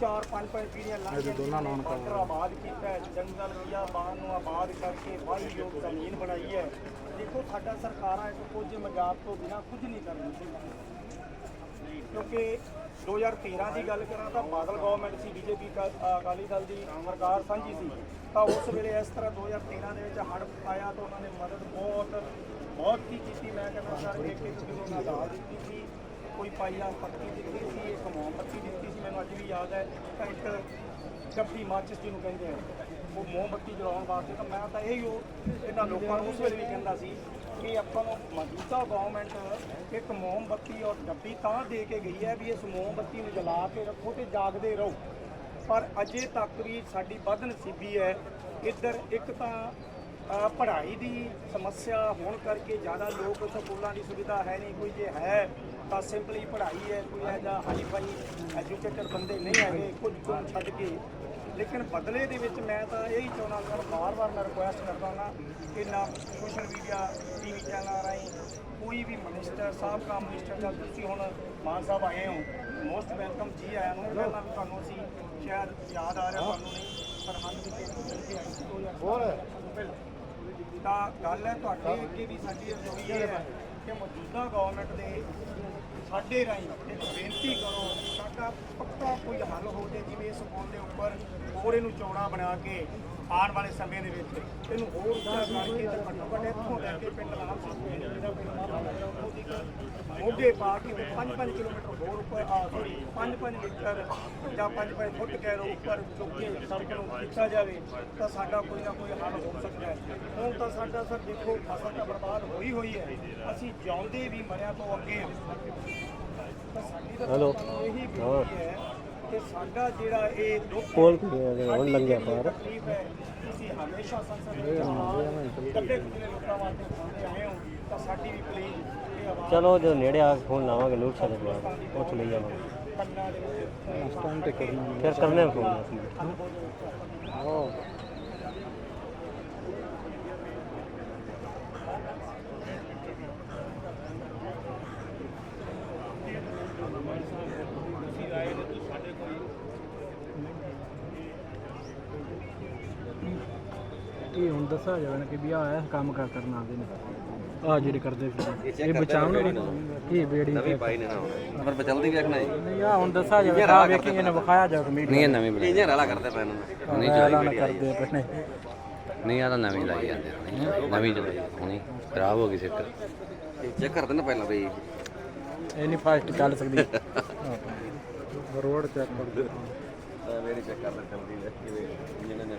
ਚਾਰ ਪੰਜ ਪੰਜ ਪੀੜ੍ਹੀਆਂ ਲੰਘ ਕੇ ਦੋਨਾਂ ਕਾ ਆਬਾਦ ਕੀਤਾ ਹੈ, ਜੰਗਲ ਰੁਈਆ ਬਾਗ ਨੂੰ ਆਬਾਦ ਕਰਕੇ ਵਾਹੀ ਯੋਗ ਜ਼ਮੀਨ ਬਣਾਈ ਹੈ। ਦੇਖੋ ਸਾਡਾ ਸਰਕਾਰਾਂ ਇੱਕ ਕੁਝ ਮਜ਼ਾਕ ਤੋਂ ਬਿਨਾ ਕੁਝ ਨਹੀਂ ਕਰ ਰਹੀਆਂ। ਕਿਉਂਕਿ 2013 ਦੀ ਗੱਲ ਕਰਾਂ ਤਾਂ ਬਾਦਲ ਗਵਰਨਮੈਂਟ ਸੀ ਬੀਜੇਪੀ ਅਕਾਲੀ ਦਲ ਦੀ ਸਰਕਾਰ ਸਾਂਝੀ ਸੀ। ਤਾਂ ਉਸ ਵੇਲੇ ਇਸ ਤਰ੍ਹਾਂ 2013 ਦੇ ਵਿੱਚ ਹੜ੍ਹ ਆਇਆ ਤਾਂ ਉਹਨਾਂ ਨੇ ਮਦਦ ਬਹੁਤ ਬਹੁਤ ਕੀ ਕੀਤੀ। ਮੈਂ ਕਹਿੰਦਾ ਸਰ ਇੱਕ ਇੱਕ ਕਿਲੋ ਨਾਲ ਦਾਲ ਦਿੱਤੀ ਸੀ। ਕੋਈ ਪਾਈਆ ਪੱਤੀ ਦਿੱਤੀ ਸੀ ਇੱਕ ਮੋਮਬੱਤੀ ਯਾਦ ਹੈ ਤਾਂ ਇੱਕ ਡੱਬੀ ਮਾਚਿਸ ਜਿਹਨੂੰ ਕਹਿੰਦੇ ਆ, ਉਹ ਮੋਮਬੱਤੀ ਜਲਾਉਣ ਵਾਸਤੇ, ਤਾਂ ਮੈਂ ਤਾਂ ਇਹੀ ਉਹ ਇਹਨਾਂ ਲੋਕਾਂ ਨੂੰ ਉਸ ਵੇਲੇ ਵੀ ਕਹਿੰਦਾ ਸੀ ਕਿ ਆਪਾਂ ਨੂੰ ਮੌਜੂਦਾ ਗਵਰਨਮੈਂਟ ਇੱਕ ਮੋਮਬੱਤੀ ਔਰ ਡੱਬੀ ਤਾਂ ਦੇ ਕੇ ਗਈ ਹੈ ਵੀ ਇਸ ਮੋਮਬੱਤੀ ਨੂੰ ਜਲਾ ਕੇ ਰੱਖੋ ਤੇ ਜਾਗਦੇ ਰਹੋ। ਪਰ ਅਜੇ ਤੱਕ ਵੀ ਸਾਡੀ ਬਦ ਨਸੀਬੀ ਹੈ, ਇੱਧਰ ਇੱਕ ਤਾਂ ਪੜ੍ਹਾਈ ਦੀ ਸਮੱਸਿਆ ਹੋਣ ਕਰਕੇ ਜ਼ਿਆਦਾ ਲੋਕ ਸਕੂਲਾਂ ਦੀ ਸੁਵਿਧਾ ਹੈ ਨਹੀਂ। ਕੋਈ ਜੇ ਹੈ ਤਾਂ ਸਿੰਪਲੀ ਪੜ੍ਹਾਈ ਹੈ ਕੋਈ ਇਹਦਾ ਹਾਈ ਫਾਈ ਐਜੂਕੇਟਡ ਬੰਦੇ ਨਹੀਂ ਹੈਗੇ ਕੁਝ ਕੁਝ ਛੱਡ ਕੇ। ਲੇਕਿਨ ਬਦਲੇ ਦੇ ਵਿੱਚ ਮੈਂ ਤਾਂ ਇਹੀ ਚਾਹੁੰਦਾ ਹਾਂ ਵਾਰ-ਵਾਰ ਮੈਂ ਰਿਕੁਐਸਟ ਕਰਦਾ ਹਾਂ ਕਿ ਨਾ ਸੋਸ਼ਲ ਮੀਡੀਆ ਟੀਵੀ ਚੈਨਲ ਰਾਹੀਂ ਕੋਈ ਵੀ ਮਿਨਿਸਟਰ ਸਾਬਕਾ ਮਿਨਿਸਟਰ ਜਾਂ ਤੁਸੀਂ ਹੁਣ ਮਾਨ ਸਾਹਿਬ ਆਏ ਹੋ ਮੋਸਟ ਵੈਲਕਮ ਜੀ ਆਇਆਂ ਨੂੰ। ਪਹਿਲਾਂ ਵੀ ਤੁਹਾਨੂੰ ਅਸੀਂ ਸ਼ਾਇਦ ਯਾਦ ਆ ਰਿਹਾ ਤੁਹਾਨੂੰ ਨਹੀਂ ਪਰ ਹਨ ਵੀ ਕੇ 2000 ਤਾਂ ਗੱਲ ਹੈ ਤੁਹਾਡੇ ਅੱਗੇ ਵੀ ਸਾਡੀ ਅਰਜ਼ੋਈ ਇਹ ਹੈ ਕਿ ਮੌਜੂਦਾ ਗਵਰਨਮੈਂਟ ਦੇ ਸਾਡੇ ਰਾਹੀਂ ਇੱਕ ਬੇਨਤੀ ਕਰੋ ਕੋਈ ਹੱਲ ਹੋ ਜੇ ਜਿਵੇਂ ਇਸ ਪੁਲ ਦੇ ਉੱਪਰ ਹੋਰ ਇਹਨੂੰ ਚੌੜਾ ਬਣਾ ਕੇ ਆਉਣ ਵਾਲੇ ਸਮੇਂ ਦੇ ਵਿੱਚ ਇਹਨੂੰ ਹੋਰ ਉੱਚਾ ਕਰਕੇ ਤੇ ਘੱਟੋ ਘੱਟ ਇੱਥੋਂ ਲੈ ਕੇ ਪਿੰਡ ਜਿਹੜਾ ਉਹ ਦੀ ਮੋਢੇ ਪਾ ਕੇ 5-5 ਕਿਲੋਮੀਟਰ ਹੋਰ ਉੱਪਰ ਆ ਸੌਰੀ 5-5 ਮੀਟਰ ਜਾਂ 5-5 ਫੁੱਟ ਕਹਿ ਲਓ ਉੱਪਰ ਚੁੱਕ ਕੇ ਸੜਕ ਨੂੰ ਕੀਤਾ ਜਾਵੇ ਤਾਂ ਸਾਡਾ ਕੋਈ ਨਾ ਕੋਈ ਹੱਲ ਹੋ ਸਕਦਾ ਹੈ। ਹੁਣ ਤਾਂ ਸਾਡਾ ਸਰ ਦੇਖੋ ਫਸਲ ਤਾਂ ਬਰਬਾਦ ਹੋਈ ਹੋਈ ਹੈ। ਅਸੀਂ ਜਿਉਂਦੇ ਵੀ ਮਰਿਆਂ ਤੋਂ ਅੱਗੇ ਹਾਂ। ਤਾਂ ਸਾਡੀ ਤਾਂ ਇਹੀ ਬੇਨਤੀ ਹੈ ਕਿ ਸਾਡਾ ਜਿਹੜਾ ਇਹ ਦੁੱਖ ਕੋਲ ਹੁਣ ਲੰਘਿਆ ਪਾਰ ਤਕਲੀਫ ਹੈ ਤੁਸੀਂ ਹਮੇਸ਼ਾ ਸੰਸਦ ਦੇ ਵਿੱਚ ਕੱਲੇ ਕੁਝਲੇ ਲੋਕਾਂ ਵਾਸਤੇ ਖਾਂਦੇ ਆਏ ਹੋ ਤਾਂ ਸਾਡੀ ਵੀ ਪਲੀਜ਼ ਇਹ ਆਵਾਜ਼ ਚਲੋ ਜਦੋਂ ਨੇੜੇ ਆ ਫੋਨ ਲਾਵਾਂਗੇ ਲੋਕ ਸਾਡੇ ਕੋਲ ਉੱਥੇ ਲਈ ਜਾਵਾਂਗੇ। ਫਿਰ ਕਰਨੇ ਫੋਨ। ਇਹ ਹੁਣ ਦੱਸਿਆ ਜਾਵੇ ਨਾ ਕਿ ਵੀ ਆ ਇਹ ਕੰਮ ਕਰ ਕਰਨ ਆਉਂਦੇ ਨੇ। ਆ ਜਿਹੜੇ ਕਰਦੇ ਫਿਰ ਇਹ ਬਚਾਉਣ ਇਹ ਬੇੜੀ ਨਵੀਂ ਪਾਈ ਨੇ ਨਾ ਹੁਣ। ਪਰ ਬਚਲਦੀ ਵੇਖਣਾ ਜੀ ਨਹੀਂ? ਆ ਹੁਣ ਦੱਸਿਆ ਜਾਵੇ ਆ ਵੇਖੀ ਇਹਨੇ ਵਿਖਾਇਆ ਜਾਵੇ ਮੀਡੀਆ ਨਹੀਂ ਇਹ ਨਵੀਂ ਬਣੀ ਇਹ ਰਾਲਾ ਕਰਦੇ ਨੇ ਨਹੀਂ ਚਲਾਈ ਕਰਦੇ ਨੇ ਨਹੀਂ ਆ ਤਾਂ ਨਵੀਂ ਲਾਈ ਜਾਂਦੇ ਨਵੀਂ ਚਲਾਈ ਹੁਣੀ ਖਰਾਬ ਹੋ ਗਈ ਸਿੱਟ ਚੈੱਕ ਕਰਦੇ ਨਾ ਪਹਿਲਾਂ ਬਈ ਇਹ ਨਹੀਂ ਫਾਸਟ ਚੱਲ ਸਕਦੀ। ਰੋਡ ਚੈੱਕ ਕਰਦੇ ਮੇਰੀ ਚੈੱਕ ਕਰਦੇ ਚਲਦੀ ਹੈ ਕਿਵੇਂ ਇੰਜਨ ਨੇ।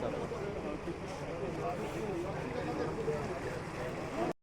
hesabı.